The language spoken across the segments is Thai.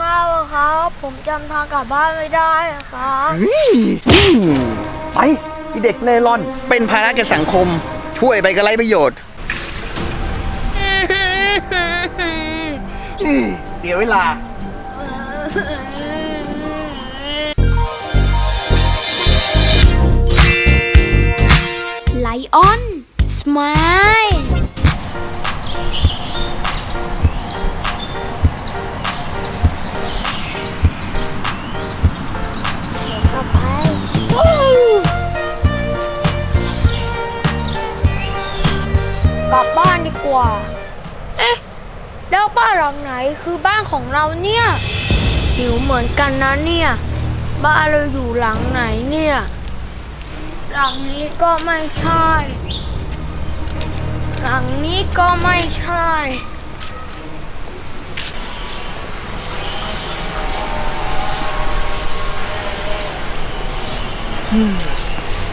ข้าวอะครับ ผมจำทางกลับบ้านไม่ได้อะครับเฮ้ยอืมไปไอเด็กเล่ร่อน เป็นภาระแก่สังคม ช่วยไปก็ไรประโยชน์อืมเสียเวลา ไลออน สมาย ว่า เอ๊ะ แล้วบ้านหลังไหนคือบ้านของเราเนี่ยหิวเหมือนกันนะเนี่ย บ้านเราอยู่หลังไหนเนี่ย หลังนี้ก็ไม่ใช่ หลังนี้ก็ไม่ใช่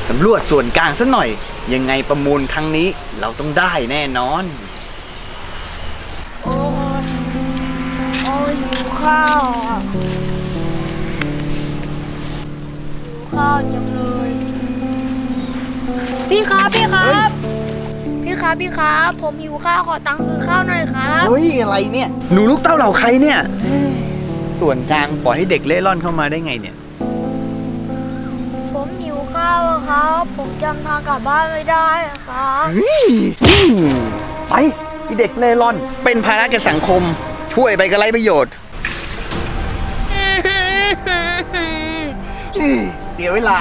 สำรวจส่วนกลางสักหน่อย ยังไงประมูลครั้งนี้เราต้องได้แน่นอน ข้าวอะหิวข้าวจังเลย พี่ครับพี่ครับ พี่ครับพี่ครับ ผมหิวข้าวขอตังค์ซื้อข้าวหน่อยครับ เฮ้ยอะไรเนี่ย หนูลูกเต้าเหล่าใครเนี่ยเฮ้ยส่วนกลางปล่อยให้เด็กเล่ร่อนเข้ามาได้ไงเนี่ย ผมหิวข้าวอะครับ ผมจำทางกลับบ้านไม่ได้อะครับ เฮ้ยอืมไปไอเด็กเล่ร่อน เป็นภาระแก่สังคม ช่วยไปก็ไรประโยชน์ เสียเวลา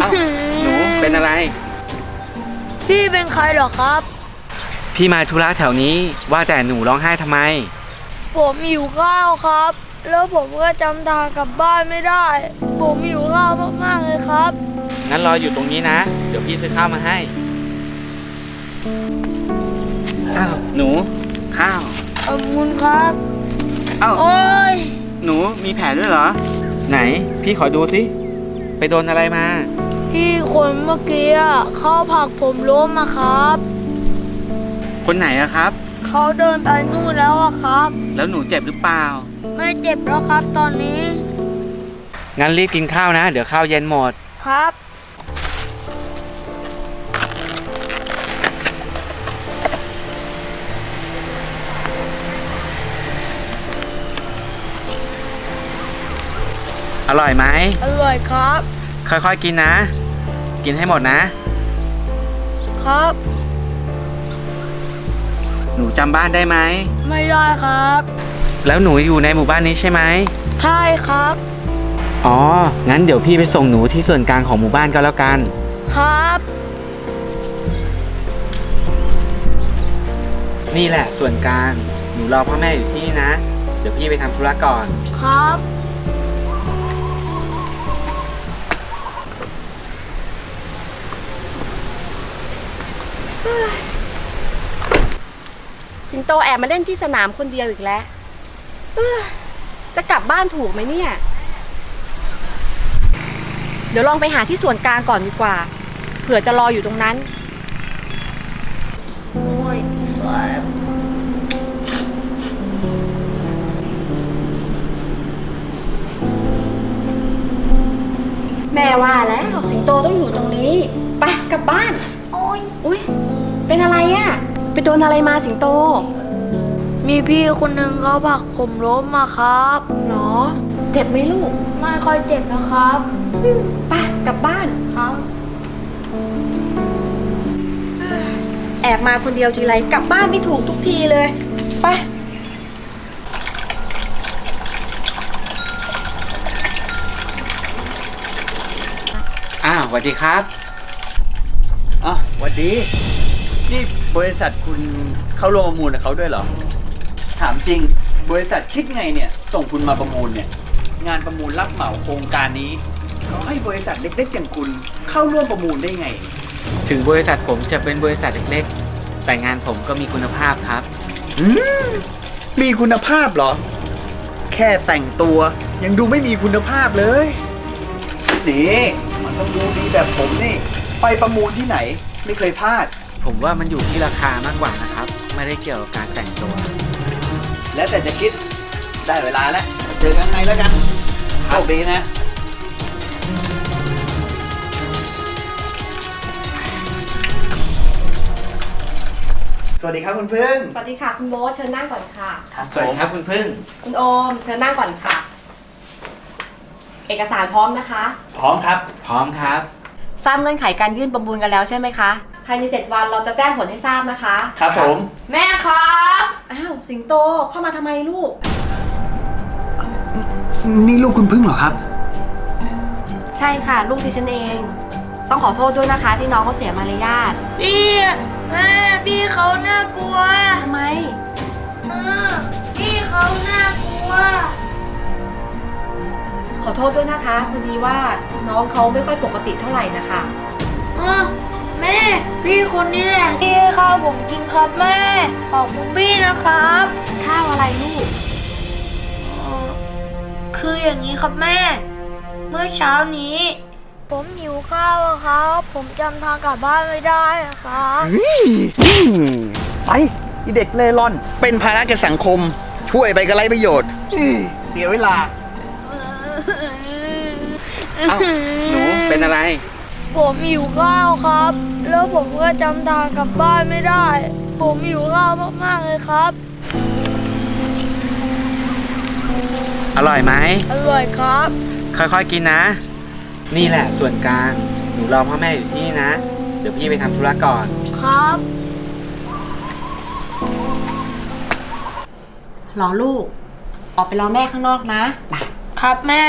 เอ้าหนูเป็นอะไร พี่เป็นใครเหรอครับ พี่มาธุระแถวนี้ว่าแต่หนูร้องไห้ทำไม ผมหิวข้าวครับ แล้วผมก็จำทางกลับบ้านไม่ได้ ผมหิวข้าวมากๆเลยครับ งั้นรออยู่ตรงนี้นะ เดี๋ยวพี่ซื้อข้าวมาให้ อ้าว หนู ข้าว ขอบคุณครับ เอ้าโอ้ย หนูมีแผลด้วยเหรอ ไหน พี่ขอดูสิ ไปโดนอะไรมา พี่คนเมื่อกี้อะเขาผลักผมล้มอะครับ คนไหนอะครับ เขาเดินไปนู่นแล้วอะครับ แล้วหนูเจ็บหรือเปล่า ไม่เจ็บแล้วครับตอนนี้ งั้นรีบกินข้าวนะ เดี๋ยวข้าวเย็นหมด ครับ อร่อยไหม อร่อยครับ ค่อยๆกินนะ กินให้หมดนะ ครับ หนูจำบ้านได้ไหม ไม่ได้ครับ แล้วหนูอยู่ในหมู่บ้านนี้ใช่ไหม ใช่ครับ อ๋อ งั้นเดี๋ยวพี่ไปส่งหนูที่ส่วนกลางของหมู่บ้านก็แล้วกัน ครับ นี่แหละส่วนกลาง หนูรอพ่อแม่อยู่ที่นี่นะ เดี๋ยวพี่ไปทำธุระก่อน ครับ โตแอบมาเล่นที่สนามคนเดียวอีกแล้วเอ้อจะกลับบ้านถูกไหมเนี่ย เดี๋ยวลองไปหาที่ส่วนกลางก่อนดีกว่า เผื่อจะรออยู่ตรงนั้น โอ้ยแสบแม่ว่าแล้วสิงโตต้องอยู่ตรงนี้ ไปกลับบ้าน โอ้ย อุ้ยเป็นอะไรอะ่ะ ไปโดนอะไรมาสิงโตมีพี่คนหนึ่งเขาผลักผมล้มมาครับ หรอ เจ็บไหมลูกไม่ค่อยเจ็บนะครับไปกลับบ้าน ครับ แอบมาคนเดียวทีไรกลับบ้านไม่ถูกทุกทีเลย ไปอ้าวสวัสดีครับ อ้าวสวัสดี นี่บริษัทคุณเข้าร่วมประมูลกับเขาด้วยเหรอ ถามจริง บริษัทคิดไงเนี่ย ส่งคุณมาประมูลเนี่ย งานประมูลรับเหมาโครงการนี้เขาให้บริษัทเล็กๆอย่างคุณเข้าร่วมประมูลได้ไง ถึงบริษัทผมจะเป็นบริษัทเล็กๆ แต่งานผมก็มีคุณภาพครับ อืมมีคุณภาพเหรอ แค่แต่งตัวยังดูไม่มีคุณภาพเลย นี่ มันต้องดูดีแบบผมนี่ ไปประมูลที่ไหน ไม่เคยพลาด ผมว่ามันอยู่ที่ราคามากกว่านะครับ ไม่ได้เกี่ยวกับการแต่งตัว แล้วแต่จะคิดได้เวลาแล้วเจอกันไงแล้วกันโชคดีนะสวัสดีครับคุณพึ่งสวัสดีค่ะคุณโบ๊ทเชิญนั่งก่อนค่ะ สวัสดีครับคุณพึ่ง คุณโอมเชิญนั่งก่อนค่ะ เอกสารพร้อมนะคะ พร้อมครับ พร้อมครับ ทราบเงื่อนไขการยื่นประมูลกันแล้วใช่ไหมคะ ภายใน 7 วันเราจะแจ้งผลให้ทราบนะคะ ครับผม แม่ครับอ้าวสิงโตเข้ามาทำไมลูก นี่ลูกคุณพึ่งเหรอครับ ใช่ค่ะ ลูกดิฉันเอง ต้องขอโทษด้วยนะคะที่น้องเขาเสียมารยาทพี่แม่พี่เขาน่ากลัวทำไม เออพี่เขาน่ากลัว ขอโทษด้วยนะคะพอดีว่าน้องเขาไม่ค่อยปกติเท่าไหร่นะคะเออแม่ พี่คนนี้แหละที่ให้ข้าวผมกินครับแม่ขอบคุณพี่นะครับข้าวอะไรลูก เอ่อคืออย่างนี้ครับแม่ เมื่อเช้านี้ ผมหิวข้าวอะครับ ผมจำทางกลับบ้านไม่ได้อะครับไปอีเด็กเล่ร่อน เป็นภาระแก่สังคม ช่วยไปก็ไรประโยชน์อื้อเสียเวลาเอ้าหนูเป็นอะไร ผมหิวข้าวครับ แล้วผมก็จำทางกลับบ้านไม่ได้ ผมหิวข้าวมากๆเลยครับ อร่อยไหม อร่อยครับ ค่อยๆกินนะ นี่แหละส่วนกลาง หนูรอพ่อแม่อยู่ที่นี่นะ เดี๋ยวพี่ไปทำธุระก่อน ครับ รอลูก ออกไปรอแม่ข้างนอกนะ ครับแม่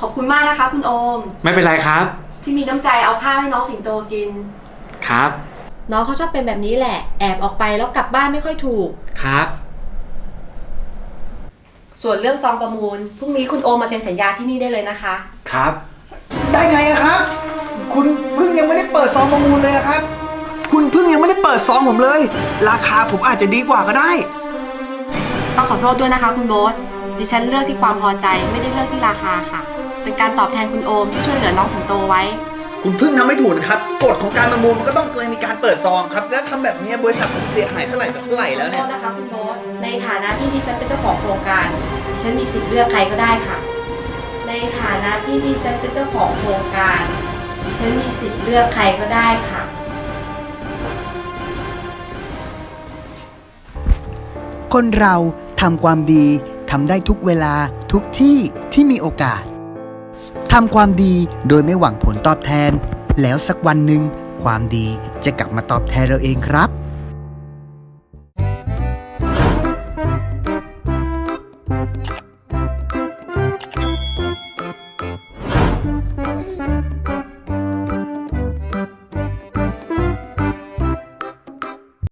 ขอบคุณมากนะคะ คุณโอม ไม่เป็นไรครับ ที่มีน้ำใจเอาข้าวให้น้องสิงโตกิน ครับ น้องเขาชอบเป็นแบบนี้แหละ แอบออกไปแล้วกลับบ้านไม่ค่อยถูก ครับ ส่วนเรื่องซองประมูลพรุ่งนี้คุณโอมมาเซ็นสัญญาที่นี่ได้เลยนะคะ ครับ ได้ไงอะครับ คุณพึ่งยังไม่ได้เปิดซองประมูลเลยอะครับ คุณพึ่งยังไม่ได้เปิดซองผมเลย ราคาผมอาจจะดีกว่าก็ได้ ต้องขอโทษด้วยนะคะ คุณโบ๊ทดิฉันเลือกที่ความพอใจไม่ได้เลือกที่ราคาค่ะ เป็นการตอบแทนคุณโอมที่ช่วยเหลือน้องสิงโตไว้ คุณพึ่งทำไม่ถูกนะครับกฎของการประมูลมันก็ต้องเคยมีการเปิดซองครับ แล้วทำแบบนี้บริษัทผมเสียหายเท่าไหร่ต่อเท่าไหร่แล้วขอเนี่โทยษนะคะคุณโบ๊ทในฐานะที่ดิฉันเป็นเจ้าของโครงการดิฉันมีสิทธิ์เลือกใครก็ได้ค่ะ ในฐานะที่ดิฉันเป็นเจ้าของโครงการดิฉันมีสิทธิ์เลือกใครก็ได้ค่ะ คนเราทำความดีทำได้ทุกเวลาทุกที่ที่มีโอกาส ทำความดีโดยไม่หวังผลตอบแทน แล้วสักวันหนึ่งความดีจะกลับมาตอบแทนเราเองครับ